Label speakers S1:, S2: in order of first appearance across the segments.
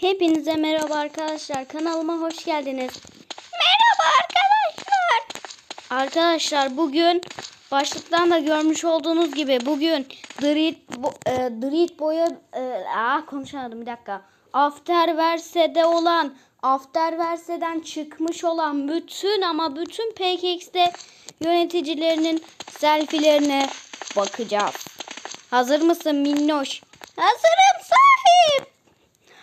S1: Hepinize merhaba arkadaşlar. Kanalıma hoş geldiniz.
S2: Merhaba arkadaşlar.
S1: Arkadaşlar bugün başlıktan da görmüş olduğunuz gibi bugün Dread, e, Dread boya e, ah konuşamadım bir dakika. Afterverse'de olan Afterverse'den çıkmış olan bütün ama bütün PKX'de yöneticilerinin selfie'lerine bakacağız. Hazır mısın minnoş?
S2: Hazırım sahip.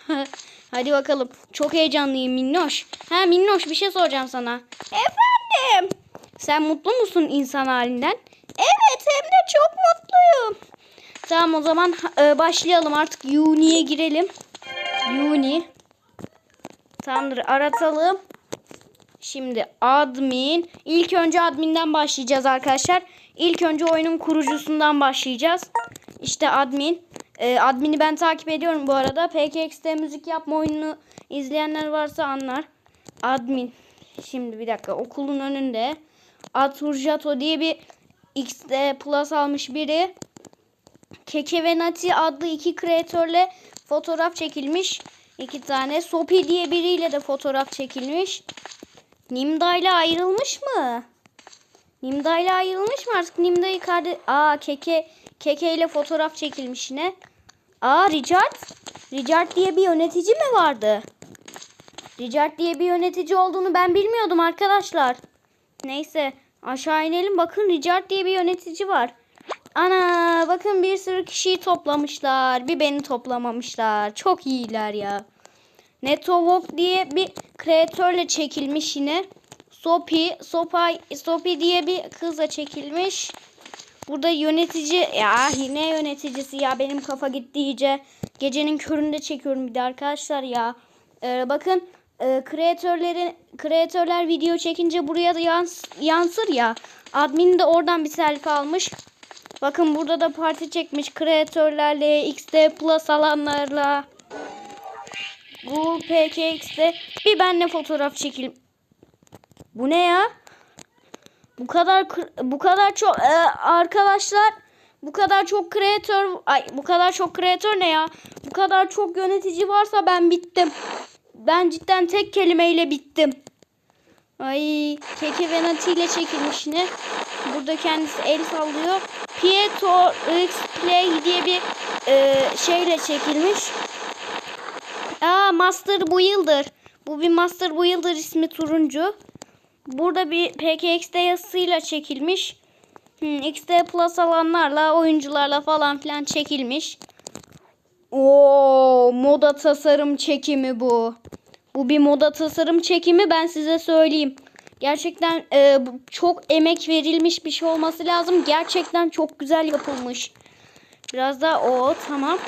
S1: Hadi bakalım. Çok heyecanlıyım Minnoş. Ha Minnoş bir şey soracağım sana.
S2: Efendim.
S1: Sen mutlu musun insan halinden?
S2: Evet hem de çok mutluyum.
S1: Tamam o zaman e, başlayalım artık Uni'ye girelim. Uni. Tamamdır aratalım. Şimdi admin. İlk önce adminden başlayacağız arkadaşlar. İlk önce oyunun kurucusundan başlayacağız. İşte admin. E, admini ben takip ediyorum bu arada. PKX'de müzik yapma oyununu izleyenler varsa anlar. Admin. Şimdi bir dakika okulun önünde. Aturjato diye bir XD Plus almış biri. Keke ve Nati adlı iki kreatörle fotoğraf çekilmiş. İki tane. Sopi diye biriyle de fotoğraf çekilmiş. Nimda ile ayrılmış mı? Nimda ile ayrılmış mı artık? Nimda'yı kardeş... Aa Keke, Keke ile fotoğraf çekilmiş yine. Aa Richard. Richard diye bir yönetici mi vardı? Richard diye bir yönetici olduğunu ben bilmiyordum arkadaşlar. Neyse aşağı inelim. Bakın Richard diye bir yönetici var. Ana bakın bir sürü kişiyi toplamışlar. Bir beni toplamamışlar. Çok iyiler ya. Netovok diye bir kreatörle çekilmiş yine. Sopi, Sopay, Sopi diye bir kızla çekilmiş. Burada yönetici ya yine yöneticisi ya benim kafa gitti iyice. Gecenin köründe çekiyorum bir de arkadaşlar ya. Ee, bakın e, kreatörlerin kreatörler video çekince buraya da yans, yansır ya. Admin de oradan bir selfie almış. Bakın burada da parti çekmiş kreatörlerle, XD Plus alanlarla. Bu PKX'de bir benle fotoğraf çekil. Bu ne ya? Bu kadar bu kadar çok e, arkadaşlar bu kadar çok kreatör ay bu kadar çok kreatör ne ya? Bu kadar çok yönetici varsa ben bittim. Ben cidden tek kelimeyle bittim. Ay Keke ve Nati ile çekilmiş yine. Burada kendisi el sallıyor. Pietro X Play diye bir e, şeyle çekilmiş. Aa Master bu yıldır. Bu bir Master bu yıldır ismi turuncu. Burada bir PKXD yazısıyla çekilmiş. Hmm, XD Plus alanlarla, oyuncularla falan filan çekilmiş. Oo, moda tasarım çekimi bu. Bu bir moda tasarım çekimi ben size söyleyeyim. Gerçekten e, çok emek verilmiş bir şey olması lazım. Gerçekten çok güzel yapılmış. Biraz daha o tamam.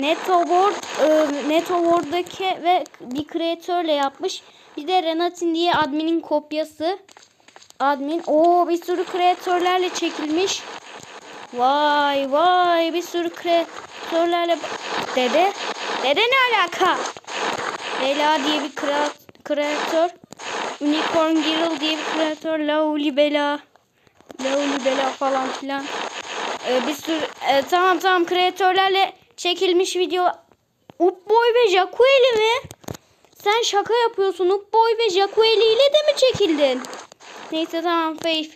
S1: Netoboard e, Netoboard'daki ve bir kreatörle yapmış. Bir de Renatin diye adminin kopyası. Admin. o bir sürü kreatörlerle çekilmiş. Vay vay bir sürü kreatörlerle. Dede. Dede ne alaka? Bela diye bir krea- kreatör. Unicorn Girl diye bir kreatör. Lauli Bela. Lauli Bela falan filan. Ee, bir sürü e, tamam tamam kreatörlerle çekilmiş video. Upboy ve Jacqueline mi? Sen şaka yapıyorsun. Upboy ve Jacqueline ile de mi çekildin? Neyse tamam Faith.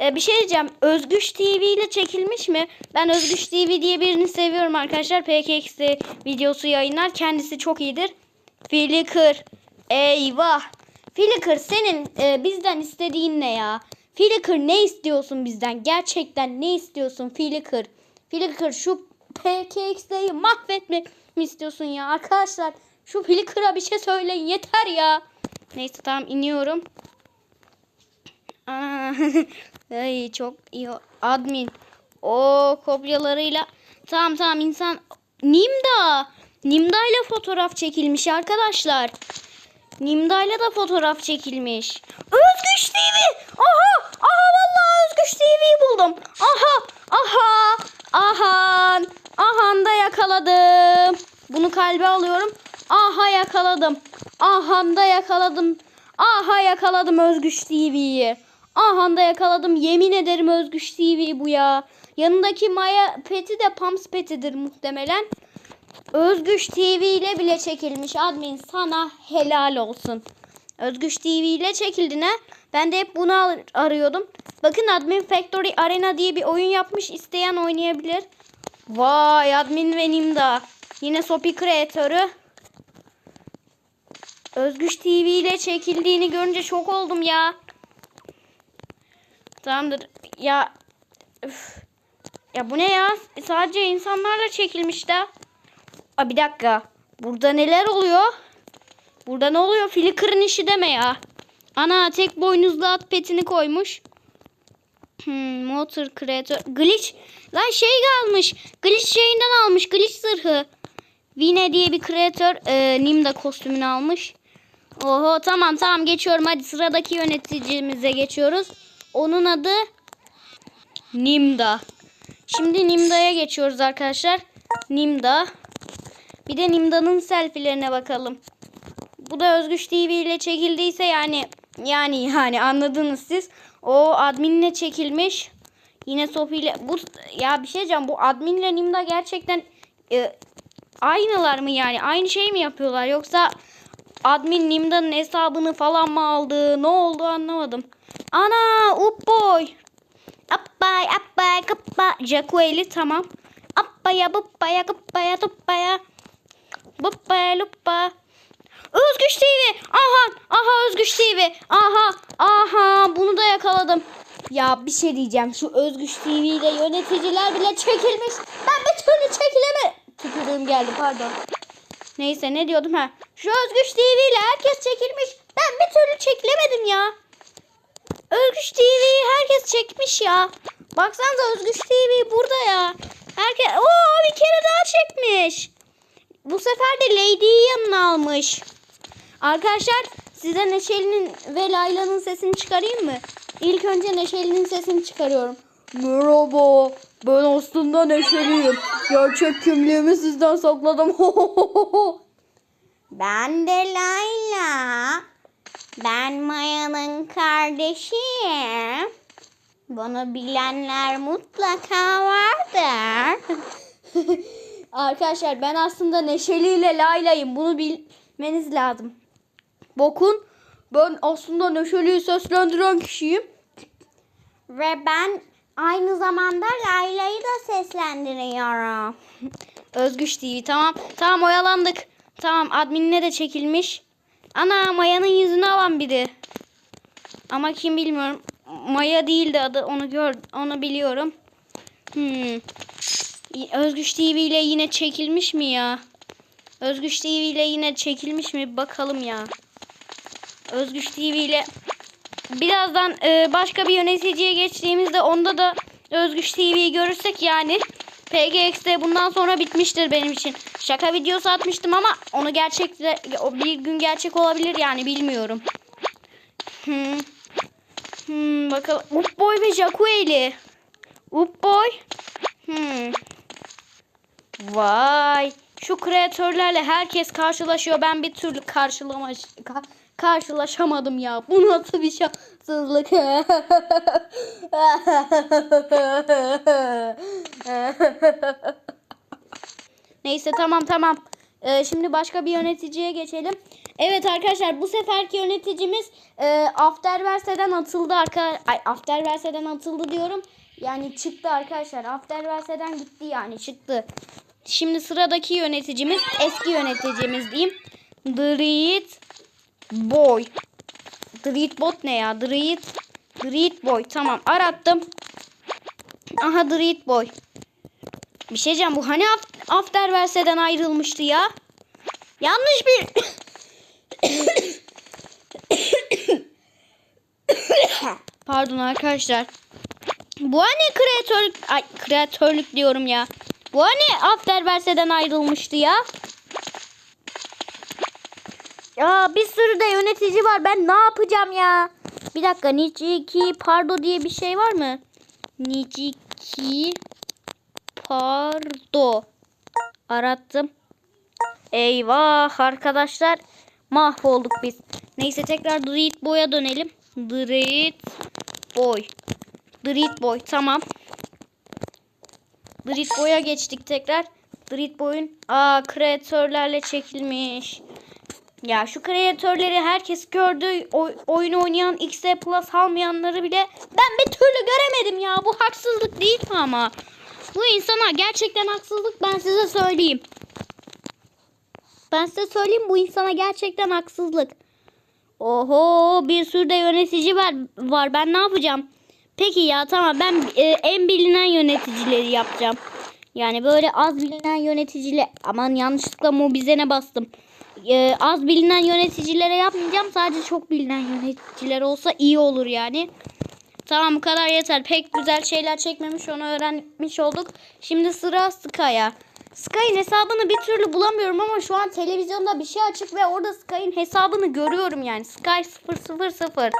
S1: Ee, bir şey diyeceğim. Özgüç TV ile çekilmiş mi? Ben Özgüç TV diye birini seviyorum arkadaşlar. PKX'de videosu yayınlar. Kendisi çok iyidir. Flickr. Eyvah. Flickr senin e, bizden istediğin ne ya? Flickr ne istiyorsun bizden? Gerçekten ne istiyorsun Flickr? Flickr şu PKX'deyi mahvetmek mi istiyorsun ya? Arkadaşlar şu Flickr'a bir şey söyleyin yeter ya. Neyse tamam iniyorum. Ay çok iyi. Admin. O kopyalarıyla. Tamam tamam insan. Nimda. Nimda ile fotoğraf çekilmiş arkadaşlar. Nimda ile de fotoğraf çekilmiş. Özgüç TV. Aha. Aha vallahi Özgüç TV'yi buldum. Aha. Aha. Aha. Aha da yakaladım. Bunu kalbe alıyorum. Aha yakaladım. Aha da yakaladım. Aha yakaladım Özgüç TV'yi. Aha da yakaladım. Yemin ederim Özgüç TV bu ya. Yanındaki Maya peti de Pams petidir muhtemelen. Özgüç TV ile bile çekilmiş admin sana helal olsun. Özgüç TV ile çekildin ha. Ben de hep bunu ar- arıyordum. Bakın Admin Factory Arena diye bir oyun yapmış. İsteyen oynayabilir. Vay Admin ve Nimda. Yine Sopi kreatörü. Özgüç TV ile çekildiğini görünce şok oldum ya. Tamamdır. Ya üf. Ya bu ne ya? Sadece insanlarla çekilmiş de. Aa, bir dakika. Burada neler oluyor? Burada ne oluyor? Flickr'ın işi deme ya. Ana tek boynuzlu at petini koymuş. Hmm, motor creator. Glitch. Lan şey kalmış. Glitch şeyinden almış. Glitch zırhı. Vine diye bir kreatör e, Nimda kostümünü almış. Oho tamam tamam geçiyorum. Hadi sıradaki yöneticimize geçiyoruz. Onun adı Nimda. Şimdi Nimda'ya geçiyoruz arkadaşlar. Nimda. Bir de Nimda'nın selfie'lerine bakalım. Bu da Özgüç TV ile çekildiyse yani yani yani anladınız siz. O adminle çekilmiş. Yine Sophie ile bu ya bir şey diyeceğim bu adminle Nimda gerçekten e, aynılar mı yani? Aynı şey mi yapıyorlar yoksa admin Nimda'nın hesabını falan mı aldı? Ne oldu anlamadım. Ana up boy. Appay appay kappa Jacqueli tamam. Appaya buppaya kuppaya tuppaya. Buppaya luppa. Özgüç TV. Aha aha Özgüç TV. Aha aha bunu da yakaladım. Ya bir şey diyeceğim. Şu Özgüç TV ile yöneticiler bile çekilmiş. Ben bir türlü çekileme. Tükürüğüm geldi pardon. Neyse ne diyordum ha. Şu Özgüç TV ile herkes çekilmiş. Ben bir türlü çekilemedim ya. Özgüç TV'yi herkes çekmiş ya. Baksanıza Özgüç TV burada ya. Herkes Oo bir kere daha çekmiş. Bu sefer de Lady'yi yanına almış. Arkadaşlar size Neşeli'nin ve Layla'nın sesini çıkarayım mı? İlk önce Neşeli'nin sesini çıkarıyorum. Merhaba. Ben aslında Neşeli'yim. Gerçek kimliğimi sizden sakladım.
S2: Ben de Layla. Ben Maya'nın kardeşiyim. Bunu bilenler mutlaka vardır.
S1: Arkadaşlar ben aslında Neşeli ile Layla'yım. Bunu bilmeniz lazım. Bakın ben aslında Neşeli'yi seslendiren kişiyim.
S2: Ve ben aynı zamanda Layla'yı da seslendiriyorum.
S1: Özgüç TV tamam. Tamam oyalandık. Tamam adminine de çekilmiş. Ana Maya'nın yüzünü alan biri. Ama kim bilmiyorum. Maya değildi adı onu gör onu biliyorum. Hmm. Özgüç TV ile yine çekilmiş mi ya? Özgüç TV ile yine çekilmiş mi? Bakalım ya. Özgüç TV ile birazdan e, başka bir yöneticiye geçtiğimizde onda da Özgüç TV'yi görürsek yani PGX'de bundan sonra bitmiştir benim için. Şaka videosu atmıştım ama onu gerçekte o bir gün gerçek olabilir yani bilmiyorum. Hmm. Hmm, bakalım. Upboy ve Jacqueline. Upboy. Hmm. Vay. Şu kreatörlerle herkes karşılaşıyor. Ben bir türlü karşılama ka- karşılaşamadım ya. Bu nasıl bir şanssızlık? Neyse tamam tamam. Ee, şimdi başka bir yöneticiye geçelim. Evet arkadaşlar bu seferki yöneticimiz e, Afterverse'den atıldı arka Ay Afterverse'den atıldı diyorum. Yani çıktı arkadaşlar. Afterverse'den gitti yani çıktı. Şimdi sıradaki yöneticimiz eski yöneticimiz diyeyim. Dread Boy. Dread ne ya? Dread Dread Boy. Tamam arattım. Aha Dread Boy. Bir şey diyeceğim bu hani Af- Afterverse'den ayrılmıştı ya. Yanlış bir Pardon arkadaşlar. Bu hani kreatör ay kreatörlük diyorum ya. Bu hani Afterverse'den ayrılmıştı ya. Ya bir sürü de yönetici var. Ben ne yapacağım ya? Bir dakika. Nichiki Pardo diye bir şey var mı? Nichiki Pardo. Arattım. Eyvah arkadaşlar. Mahvolduk biz. Neyse tekrar Dread Boy'a dönelim. Dread Boy. Dread Boy tamam. Dread Boy'a geçtik tekrar. Street Boy'un aa kreatörlerle çekilmiş. Ya şu kreatörleri herkes gördü. O, oyun oynayan XD Plus almayanları bile ben bir türlü göremedim ya. Bu haksızlık değil mi ama? Bu insana gerçekten haksızlık ben size söyleyeyim. Ben size söyleyeyim bu insana gerçekten haksızlık. Oho bir sürü de yönetici var, var. Ben ne yapacağım? Peki ya tamam ben e, en bilinen yöneticileri yapacağım. Yani böyle az bilinen yöneticiler aman yanlışlıkla mobizene bastım. E, az bilinen yöneticilere yapmayacağım. Sadece çok bilinen yöneticiler olsa iyi olur yani. Tamam bu kadar yeter. Pek güzel şeyler çekmemiş onu öğrenmiş olduk. Şimdi sıra Sky'a. Sky'ın hesabını bir türlü bulamıyorum ama şu an televizyonda bir şey açık ve orada Sky'ın hesabını görüyorum yani. Sky 000.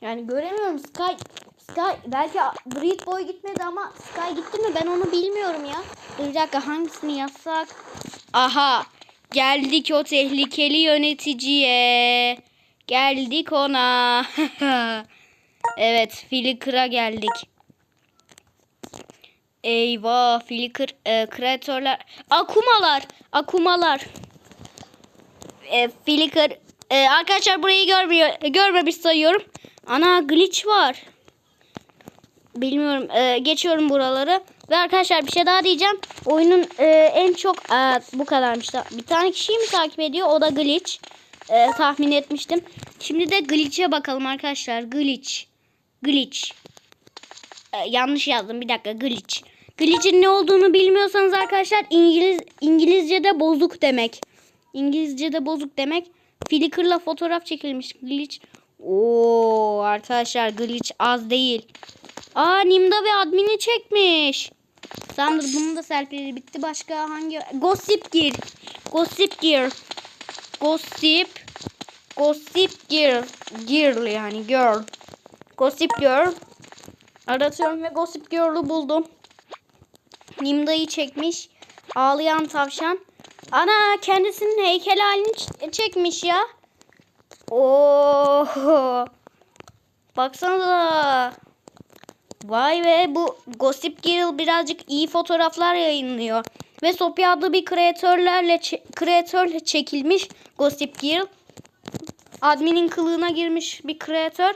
S1: Yani göremiyorum Sky. Sky belki Breed Boy gitmedi ama Sky gitti mi ben onu bilmiyorum ya. Dur bir dakika hangisini yazsak? Aha geldik o tehlikeli yöneticiye. Geldik ona. evet Flickr'a geldik. Eyvah Flickr e, kreatörler. Akumalar. Akumalar. E, Flickr e, arkadaşlar burayı görmüyor, görmemiş sayıyorum. Ana glitch var. Bilmiyorum. e, geçiyorum buraları. Ve arkadaşlar bir şey daha diyeceğim. Oyunun e, en çok e, bu kadarmış da. Bir tane kişiyi mi takip ediyor? O da glitch. E, tahmin etmiştim. Şimdi de glitch'e bakalım arkadaşlar. Glitch. Glitch. E, yanlış yazdım. Bir dakika glitch. Glitch'in ne olduğunu bilmiyorsanız arkadaşlar İngiliz İngilizce'de bozuk demek. İngilizce'de bozuk demek. Flickr'la fotoğraf çekilmiş glitch. Oo arkadaşlar glitch az değil. Aa Nimda ve admini çekmiş. Tamamdır bunun da selfie'leri bitti. Başka hangi? Gossip Gear. Gossip Gear. Gossip. Gossip Gear. Gear yani girl. Gossip Girl. Aratıyorum ve Gossip Girl'ü buldum. Nimda'yı çekmiş. Ağlayan tavşan. Ana kendisinin heykel halini çekmiş ya. Oo. Baksanıza. Vay be bu Gossip Girl birazcık iyi fotoğraflar yayınlıyor. Ve Sophie adlı bir kreatörlerle kreatörle çekilmiş Gossip Girl. Adminin kılığına girmiş bir kreatör.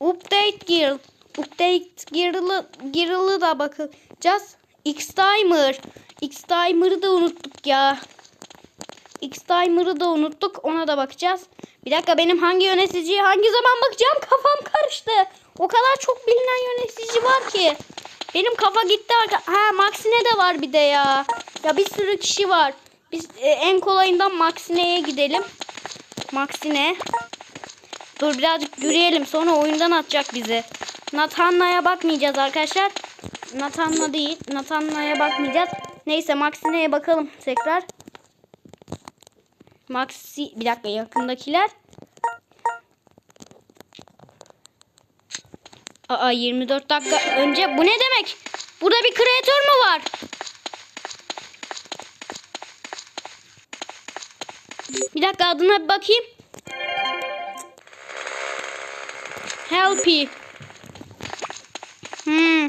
S1: Update Girl. Update Girl'ı Girl'ı da bakacağız. X-Timer. X-Timer'ı da unuttuk ya. X-Timer'ı da unuttuk. Ona da bakacağız. Bir dakika benim hangi yöneticiye hangi zaman bakacağım kafam karıştı. O kadar çok bilinen yönetici var ki. Benim kafa gitti. arka- Ha Maxine de var bir de ya. Ya bir sürü kişi var. Biz e, en kolayından Maxine'ye gidelim. Maxine. Dur birazcık yürüyelim. Sonra oyundan atacak bizi. Nathanna'ya bakmayacağız arkadaşlar. Nathanna değil. Nathanna'ya bakmayacağız. Neyse Maxine'ye bakalım tekrar. Maxi bir dakika yakındakiler. Aa 24 dakika önce bu ne demek? Burada bir kreatör mü var? Bir dakika adına bir bakayım. Helpy. Hmm.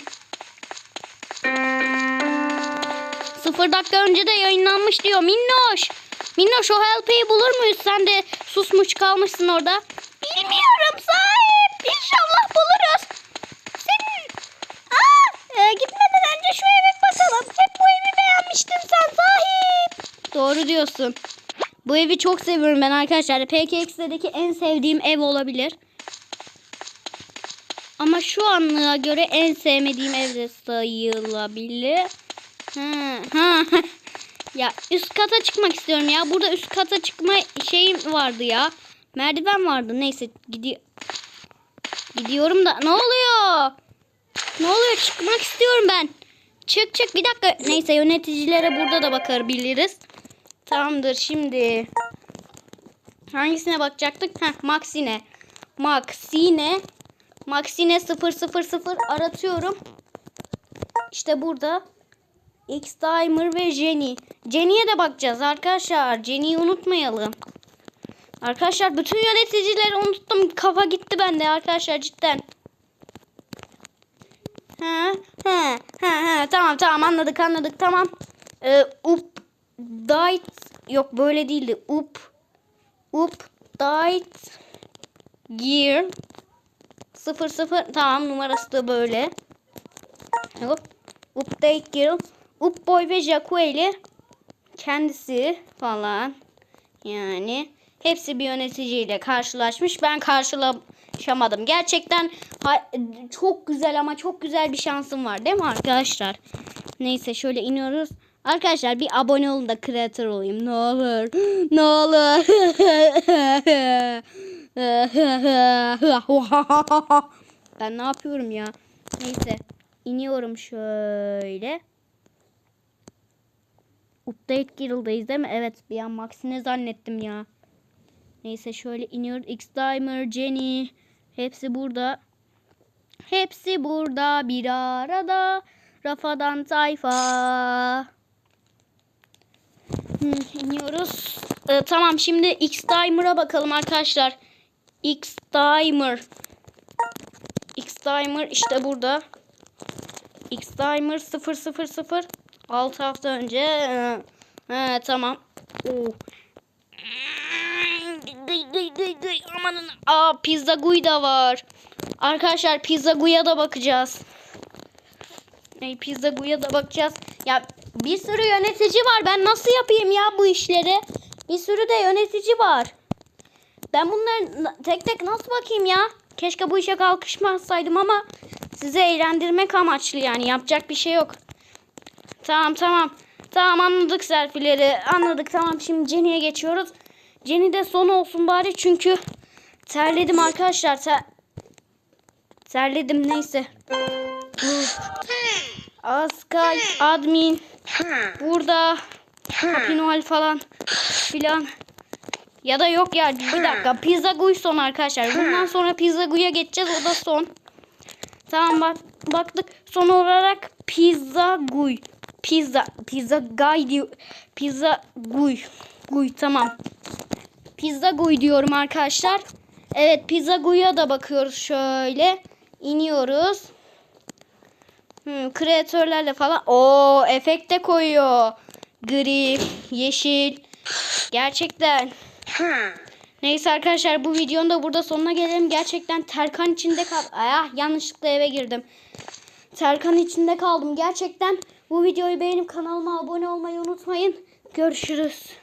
S1: Sıfır dakika önce de yayınlanmış diyor. Minnoş. Minnoş o Helpy'yi bulur muyuz? Sen de susmuş kalmışsın orada. Bilmiyorum sahip. İnşallah buluruz. Senin... Aa, e, gitmeden önce şu eve bakalım. Hep bu evi beğenmiştin sen sahip. Doğru diyorsun. Bu evi çok seviyorum ben arkadaşlar. PKX'deki en sevdiğim ev olabilir. Ama şu anlığa göre en sevmediğim ev de sayılabilir. Ha, ha. ya üst kata çıkmak istiyorum ya. Burada üst kata çıkma şeyim vardı ya. Merdiven vardı. Neyse gidiyor. Gidiyorum da ne oluyor? Ne oluyor? Çıkmak istiyorum ben. Çık çık bir dakika. Neyse yöneticilere burada da bakabiliriz. Tamamdır şimdi. Hangisine bakacaktık? Heh, Maxine. Maxine. Maxine 000 aratıyorum. İşte burada. X-Timer ve Jenny. Jenny'ye de bakacağız arkadaşlar. Jenny'yi unutmayalım. Arkadaşlar bütün yöneticileri unuttum. Kafa gitti bende arkadaşlar cidden. Ha, ha, ha, ha. Tamam tamam anladık anladık tamam. e, update yok böyle değildi. Up update gear 00 tamam numarası da böyle. Hop. Update gear Up boy ve Jacqueline kendisi falan yani hepsi bir yöneticiyle karşılaşmış. Ben karşılaşamadım. Gerçekten çok güzel ama çok güzel bir şansım var değil mi arkadaşlar? Neyse şöyle iniyoruz. Arkadaşlar bir abone olun da kreatör olayım. Ne olur. Ne olur. ben ne yapıyorum ya? Neyse. iniyorum şöyle. Update Guild'dayız değil mi? Evet bir an Maxine zannettim ya. Neyse şöyle iniyoruz. X-Dimer, Jenny. Hepsi burada. Hepsi burada bir arada. Rafadan tayfa. Hmm, iniyoruz. Ee, tamam şimdi X-Dimer'a bakalım arkadaşlar. X-Dimer. X-Dimer işte burada. X-Dimer 000 6 hafta önce. Ee, tamam. Oo. Amanın. Aa pizza guy da var. Arkadaşlar pizza guy'a da bakacağız. Ey, pizza guy'a da bakacağız. Ya bir sürü yönetici var. Ben nasıl yapayım ya bu işleri? Bir sürü de yönetici var. Ben bunları na- tek tek nasıl bakayım ya? Keşke bu işe kalkışmasaydım ama sizi eğlendirmek amaçlı yani yapacak bir şey yok. Tamam tamam. Tamam anladık selfileri. Anladık tamam şimdi Jenny'e geçiyoruz. Jenny de son olsun bari çünkü terledim arkadaşlar. Ter... Terledim neyse. Uf. Askay admin burada Happy Noel falan filan. Ya da yok ya bir dakika Pizza Guy son arkadaşlar. Bundan sonra Pizza Guy'a geçeceğiz o da son. Tamam bak baktık son olarak Pizza Guy. Pizza Pizza Guy diyor. Pizza Guy. Guy tamam. Pizza Guy diyorum arkadaşlar. Evet Pizza Guy'a da bakıyoruz şöyle. İniyoruz. Hmm, kreatörlerle falan. O efekt de koyuyor. Gri, yeşil. Gerçekten. Neyse arkadaşlar bu videonun da burada sonuna gelelim. Gerçekten Terkan içinde kal. Ah yanlışlıkla eve girdim. Terkan içinde kaldım. Gerçekten bu videoyu beğenip kanalıma abone olmayı unutmayın. Görüşürüz.